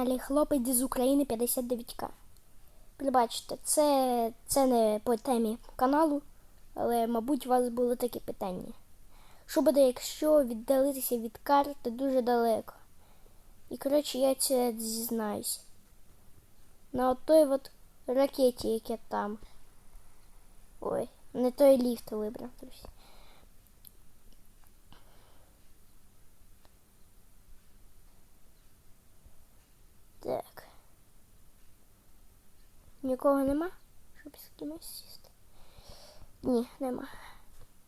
каналі Хлопець з України 59К. Пробачте, це, це не по темі каналу, але, мабуть, у вас було таке питання. Що буде, якщо віддалитися від карти дуже далеко? І, коротше, я це дізнаюсь. На от той от ракеті, яке там. Ой, не той ліфт вибрав, друзі. Так. Нікого нема, щоб з кимось сісти? Ні, нема.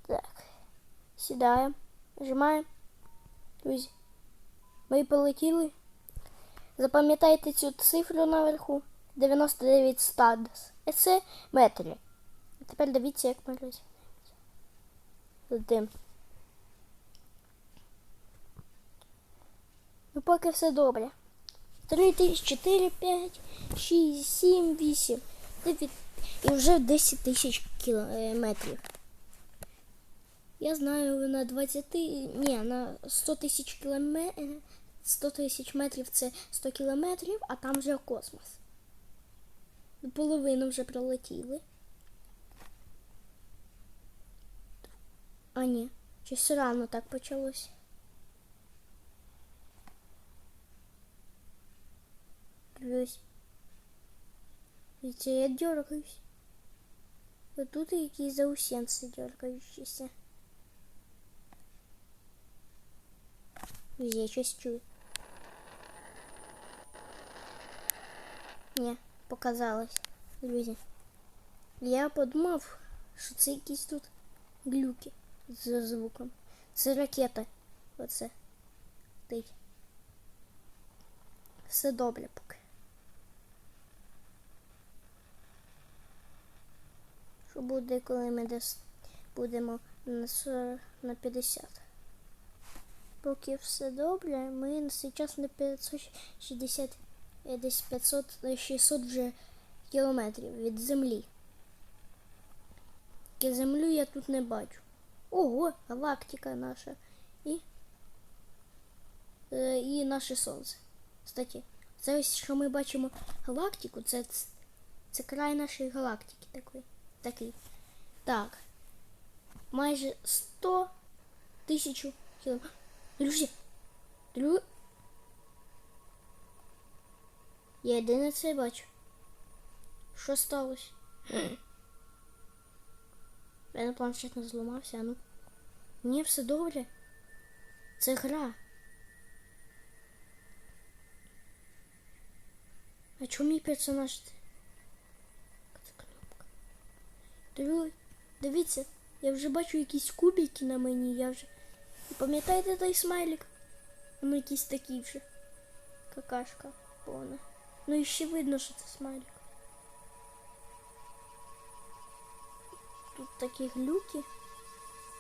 Так. Сідаємо. Нажимаємо. Друзі. Ми полетіли. Запам'ятайте цю цифру наверху. 99 стадс. Це метрі. А тепер дивіться, як ми розігнаємося. Летим. Ну поки все добре. 3 тисячі, 4, 5, 6, 7, 8, 9 і вже 10 тисяч кілометрів. Я знаю на 20, ні, на 100 тисяч кілометрів, 100 тисяч метрів це 100 кілометрів, а там вже космос. Половину вже пролетіли. А ні, щось рано так почалося. Видите, я дергаюсь. Вот тут и якісь заусенці дергающиеся. Друзі, я щось чую. Ні, показалось, друзі. Я подумав, що це якісь тут глюки з звуком. Це ракета. Оце. Тить. Все добре поки. Буде, коли ми десь будемо на 40, на 50? Поки все добре, ми зараз на 560, е, десь 500, е, 600 вже кілометрів від землі. Тільки землю я тут не бачу. Ого, галактика наша. І, е, і наше сонце. Кстати, це ось, що ми бачимо галактику, це, це край нашої галактики такої. Такий. Так. Майже 100 тисяч кілометрів. Друзі. Дру... Я єдине це бачу. Що сталося? Я планшет не зламався, а ну. Ні, все добре. Це гра. А чому мій персонаж? Це кнопка. Диві... Дивіться, я вже бачу якісь кубики на мені, я вже. Пам'ятаєте той смайлик? Ну якийсь такий вже. Какашка повна. Ну і ще видно, що це смайлик. Тут такі глюки.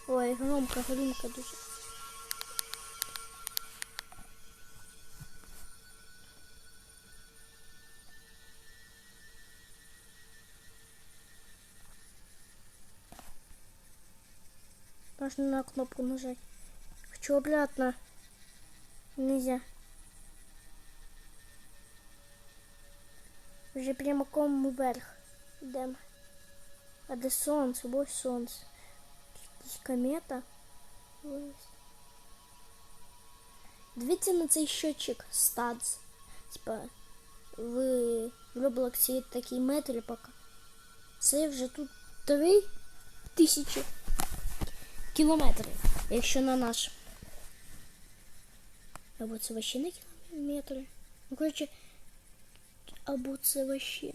Ой, громко, громко дуже. Можно на кнопку нажать. Хочу обратно. Нельзя. Вже прямиком вверх йдемо. А де сонце? Ось сонце. Якась комета. Ось. На цей щотчик стадс. Типа в Роблоксі є такий метр поки. Це вже тут три тисячі кілометрів, якщо на наш. Або це вообще не кілометри. Ну, коротше, або це вообще.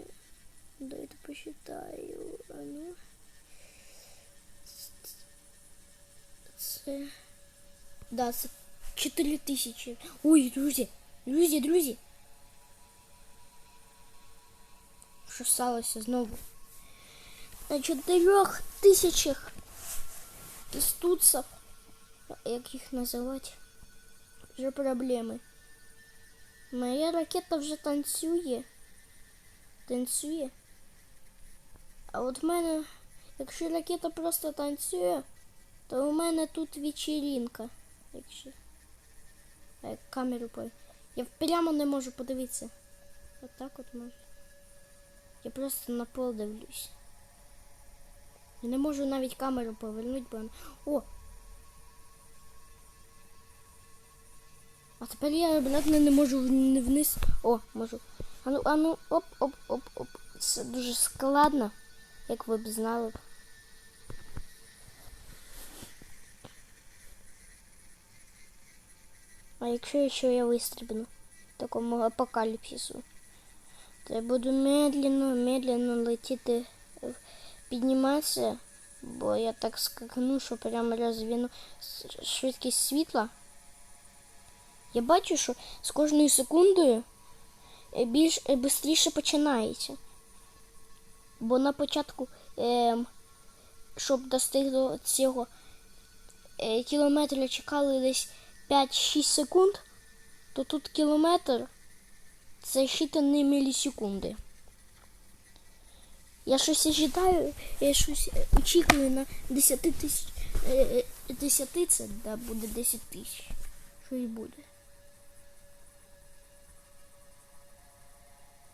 Дайте посчитаю. А ну. Це. Да, це 4 тисячі. Ой, друзі, друзі, друзі. Що сталося знову? На 4 тисячах тестуцев, як їх називати, вже проблеми. Моя ракета вже танцює. Танцює. А от в мене, якщо ракета просто танцює, то у мене тут вечеринка. Якщо. А, камеру по. Я прямо не можу подивитися. Отак от можу. Я просто на пол дивлюсь. Я не можу навіть камеру повернути, бо. О! А тепер я, блядь, не, не можу вни- вниз. О, можу. Ану, ану, оп, оп, оп, оп. Це дуже складно, як ви б знали. А якщо ще я вистрибну такому апокаліпсису, то я буду медленно, медленно летіти, е, підніматися, бо я так скакну, що прямо розвіну швидкість світла. Я бачу, що з кожною секундою е, більш е, бистріше починається. Бо на початку, ем, щоб достигнути цього е, кілометра чекали десь 5-6 секунд, то тут кілометр це щитані мілісекунди. Я щось ожидаю, я щось е, очікую на 10 тисяч. е, е, 10 це да, буде 10 тисяч. Що і буде.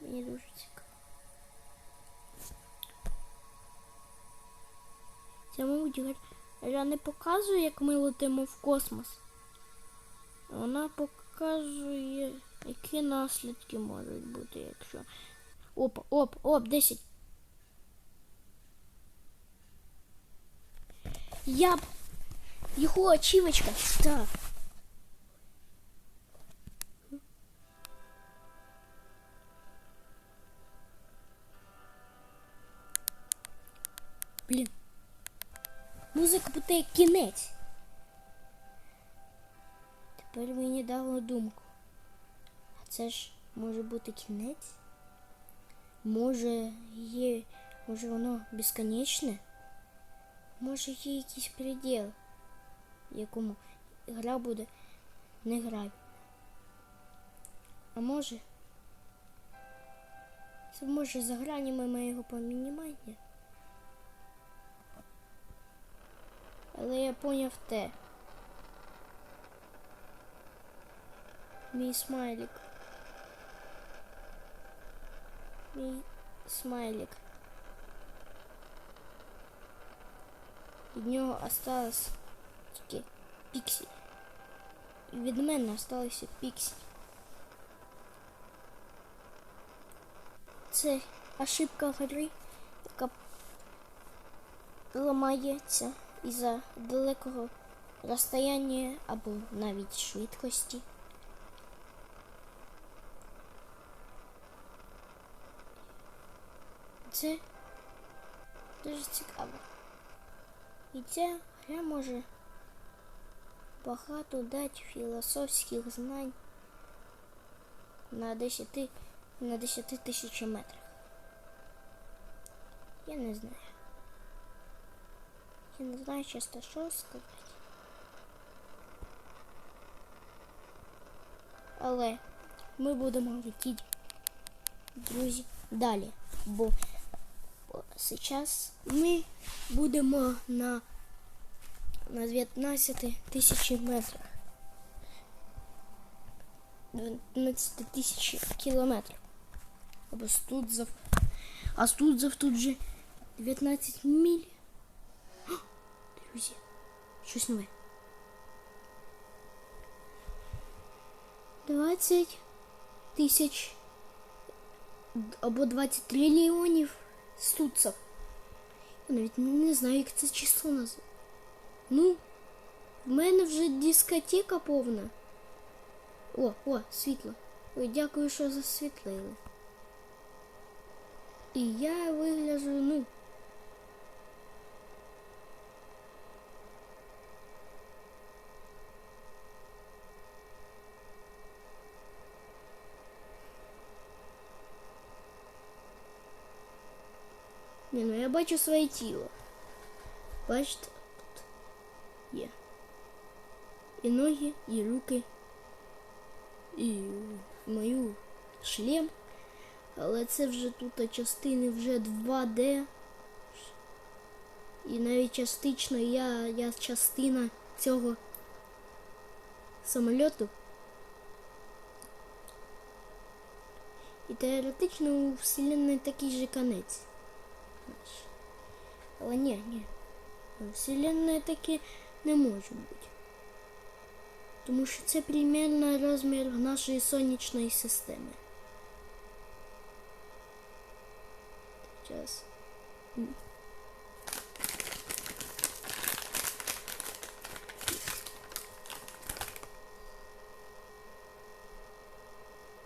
Мені дуже цікаво. Ця мабуть гра не показує, як ми летимо в космос. Вона показує, які наслідки можуть бути, якщо. Оп, оп, оп, 10. Я б його очівочка. Так. Блін. Музика буде кінець. Тепер мені дало думку. А це ж може бути кінець? Може є. Може воно безконечне? Може є якийсь предел, в якому гра буде не грати. А може? Це може за гранями моєго помінімання. Але я поняв те. Мій смайлик. Мій смайлик. Від нього осталось тільки піксель. І від мене осталося піксель. Це ошибка гри, яка ламається із-за далекого розстояння або навіть швидкості. Це дуже цікаво. І ця гра може багато дати філософських знань на 10, на 10 тисяч метрах. Я не знаю. Я не знаю чесно, що сказати. Але ми будемо летіти, друзі, далі. Бо зараз ми будемо на, на 19 тисяч метрах. 19 тисяч кілометрів. Або Студзов. А Студзов тут же 19 миль. О, Друзі, щось нове. 20 тисяч або 20 трильйонів стуців. Я навіть не знаю, як це число назвати. Ну, в мене вже дискотека повна. О, о, світло. Ой, дякую, що засвітлили. І я вигляжу, ну. Ні, ну я бачу своє тіло. Бачите, тут Є. І ноги, і руки, і мою шлем. Але це вже тут частини вже 2D. І навіть частично я, я частина цього самольоту. І теоретично у Вселенної такий же конець. Але ні, ні. У Вселенної таки не може бути. Тому що це примерно розмір нашої сонячної системи. Зараз.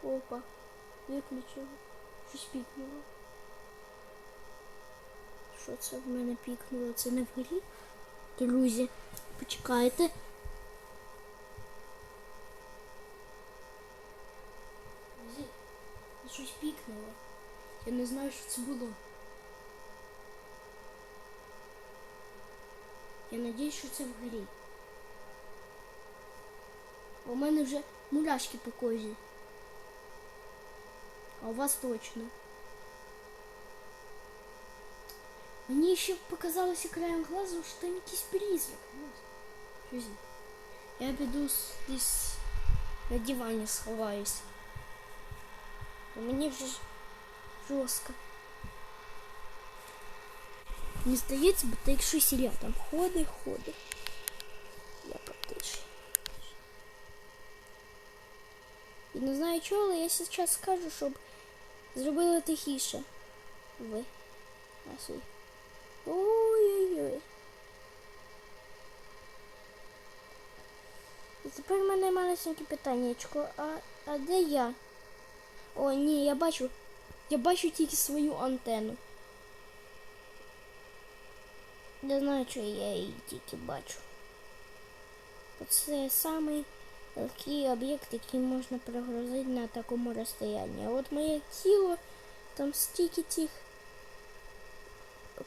Опа, виключила. Щось пікнуло. Що це в мене пікнуло? Це не вгорі? Друзі, почекайте. Друзі, щось пікнуло. Я не знаю, що це було. Я надіюсь, що це вгорі. У мене вже мурашки по кожі. А у вас точно. Мені ще показалося краєм глазу, що там якийсь призрак. Друзі, Я піду с- десь на дивані сховаюсь. Бо мені вже ж жорстко. Мені здається, бо так якщо сіря там ходить, ходить. Я потише. І не знаю чого, але я зараз скажу, щоб зробили тихіше. Ви. Нас ви. Ой-ой-ой. Тепер в мене маленьке питаннячко. А, а де я? О, ні, я бачу. Я бачу тільки свою антенну. Я знаю, що я її тільки бачу. Це самий легкий об'єкт, який можна прогрузити на такому розстоянні. А от моє тіло, там стільки цих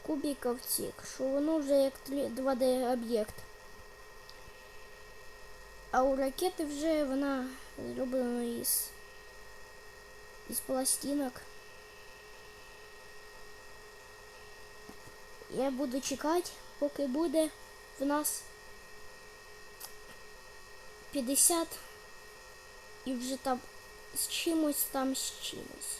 кубиків цих, що воно вже як 2D об'єкт. А у ракети вже вона зроблена із, із пластинок. Я буду чекати, поки буде в нас 50 і вже там з чимось там з чимось.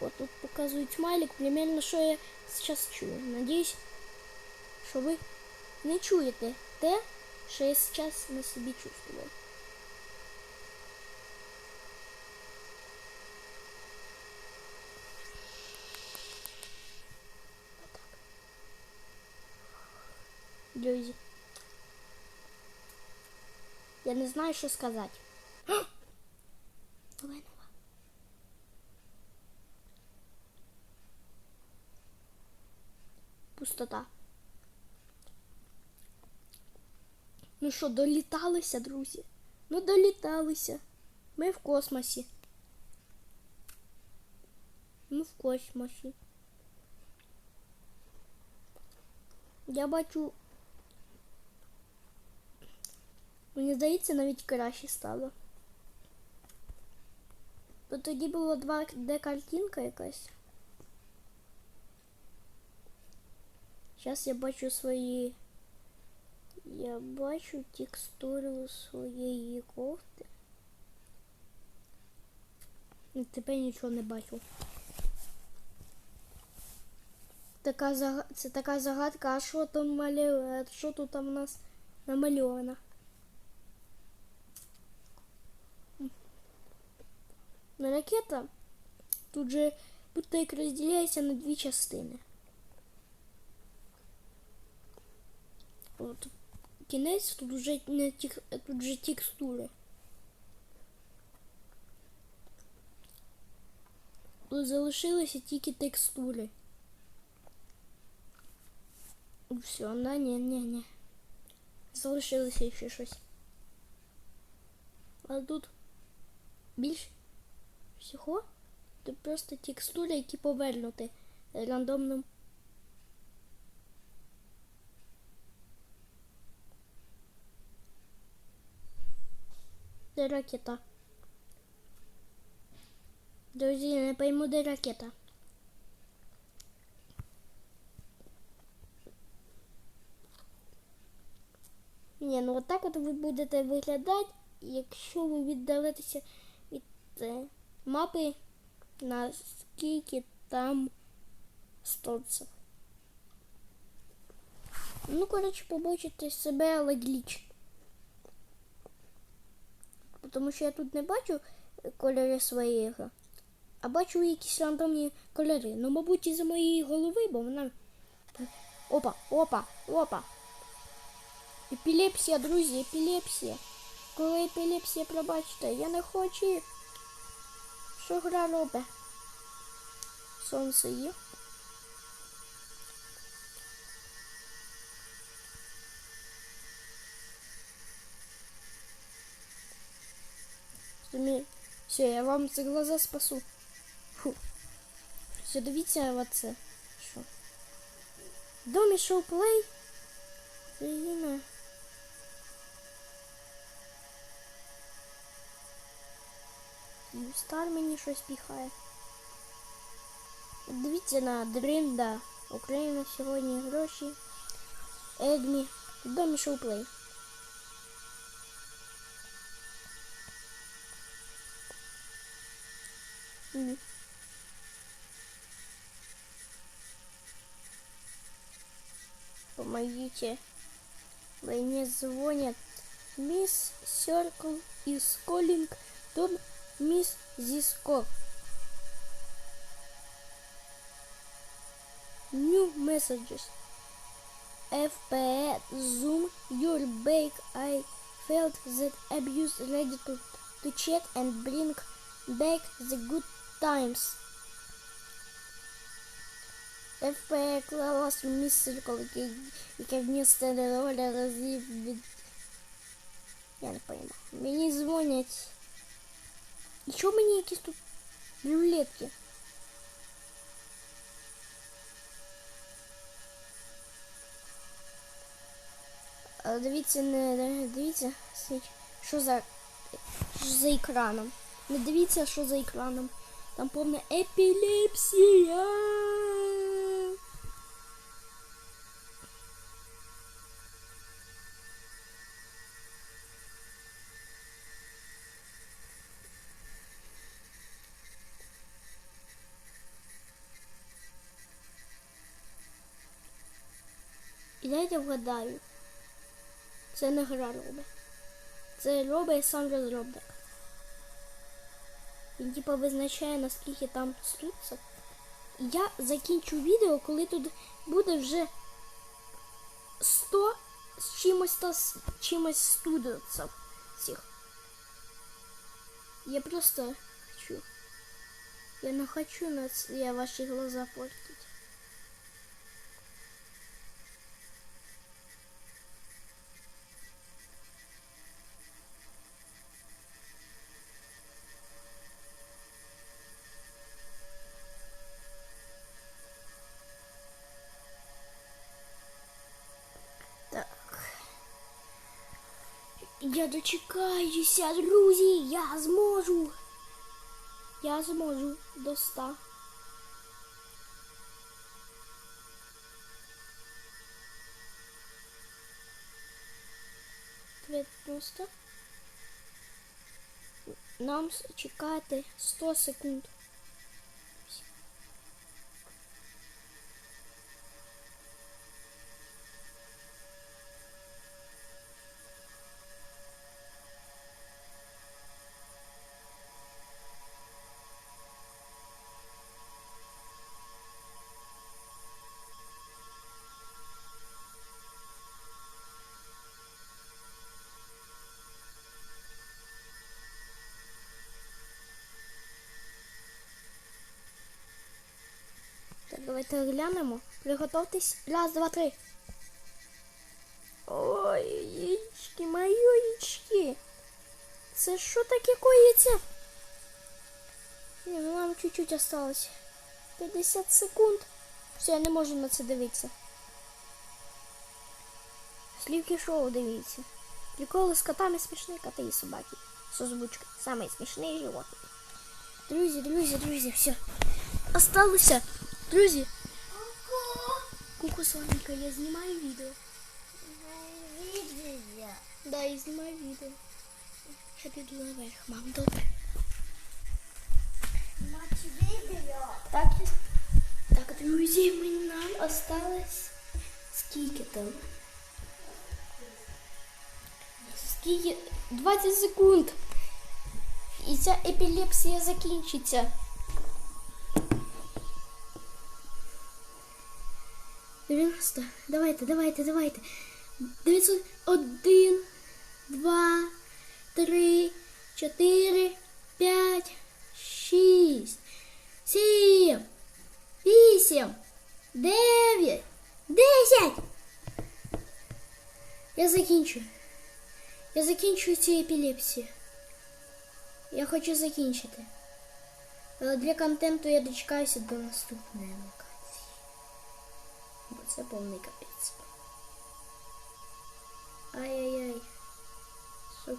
От тут показують смайлик, примерно, що я зараз чую. Надіюсь, що ви не чуєте те, що я зараз на собі чувствую. Друзі. Я не знаю, що сказати. Оленова. Пустота. Ну що, доліталися, друзі? Ну доліталися. Ми в космосі. Ми в космосі. Я бачу. Мені здається, навіть краще стало. Бо тоді було 2D картинка якась. Зараз я бачу свої. Я бачу текстуру своєї кофти. І тепер нічого не бачу. Така заг... Це така загадка, а що там малює? Що тут там у нас намальовано? Ну, ракета тут же будто як розділяється на дві частини. От кінець тут вже не тек... тут вже текстури. Тут залишилися тільки текстури. Все, да, ні, ні, ні. Залишилося ще щось. А тут більш всього тут просто текстури, які повернуті рандомним. Де ракета? Друзі, я не пойму, де ракета. Ні, ну отак от ви будете виглядати, якщо ви віддалитеся від е, мапи на скільки там столців. Ну, коротше, побачите себе, але гліч. Тому що я тут не бачу е, кольори своєї а бачу якісь рандомні кольори. Ну, мабуть, із-за моєї голови, бо вона. Опа, опа, опа. Епілепсія, друзі, епілепсія. Коли епілепсія, пробачте, я не хочу. Що гра робить? Сонце є. Зумі- Все, я вам за глаза спасу. Фу. Все, дивіться оце. Що? В домі шоу-плей. Україна. Стар мені щось піхає. Дивіться на Дринда. Україна сьогодні гроші. Егмі. В домі шоу-плей. М. Помогите. Мне звонят. Мисс Серкл из Коллинг. Дом мисс Зиско. New messages. FPE Zoom your bake. I felt that abuse ready to, to check and bring back the good times. ФП клас місце, коли яке вмісто доля разів від. Я не пойму. Мені дзвонять. І чого мені якісь тут рулетки? Дивіться, не дивіться, що за, що за екраном. Не дивіться, що за екраном. Там повна епілепсія. І дайте вгадаю. Це не гра робить. Це робить сам розробник. Він типа визначає наскільки там стуться. Я закінчу відео, коли тут буде вже 100 з чимось та з чимось студентів цих. Я просто хочу. Я не хочу на я ваші глаза портить. Дочекаюся, друзі, я зможу. Я зможу до ста. Дев'яносто. Нам чекати 100 секунд. Давайте глянемо. Приготовтесь. Раз, два, три. Ой, яєчки, мої яєчки. Це що таке коїться? Ну нам чуть-чуть осталось. 50 секунд. Все, не можу на це дивитися. Слівки шоу дивіться. Приколи з котами смішні коти і собаки. З озвучкою. Самі смішні животні. Друзі, друзі, друзі, все. Осталося. Друзі. Куку Соника, я знімаю відео. Видео. Да, і знімаю відео. Я піду наверх, мам, добре. Так, так, друзі, мені нам осталось скільки там? Скільки? 20 секунд. І ця епілепсія закінчиться. 90. Давайте, давайте, давайте. 901, 2, 3, 4, 5, 6, 7, 8, 9, 10. Я закінчу. Я закінчую цю епілепсію. Я хочу закінчити. Але для контенту я дочекаюся до наступної локації. Це повний капець. Ай-яй-яй. Що?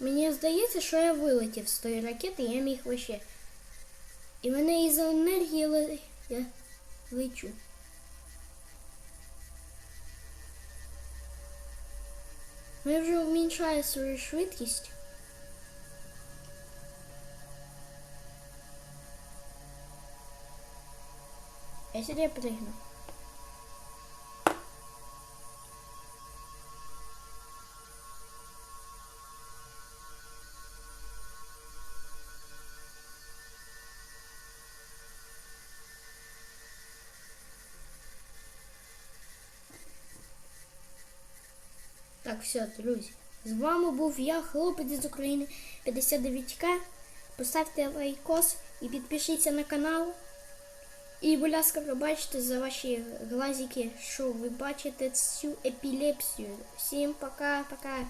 Мені здається, що я вилетів з тої ракети, я міг лише. І мене із енергії ле... я лечу. Ну, я вже уменьшаю свою швидкість. Я сюди пригну. Так, все, друзі. З вами був я, хлопець з України 59К. Поставте лайкос і підпишіться на канал. І, будь ласка, пробачте за ваші глазики, що ви бачите цю епілепсію. Всім пока-пока.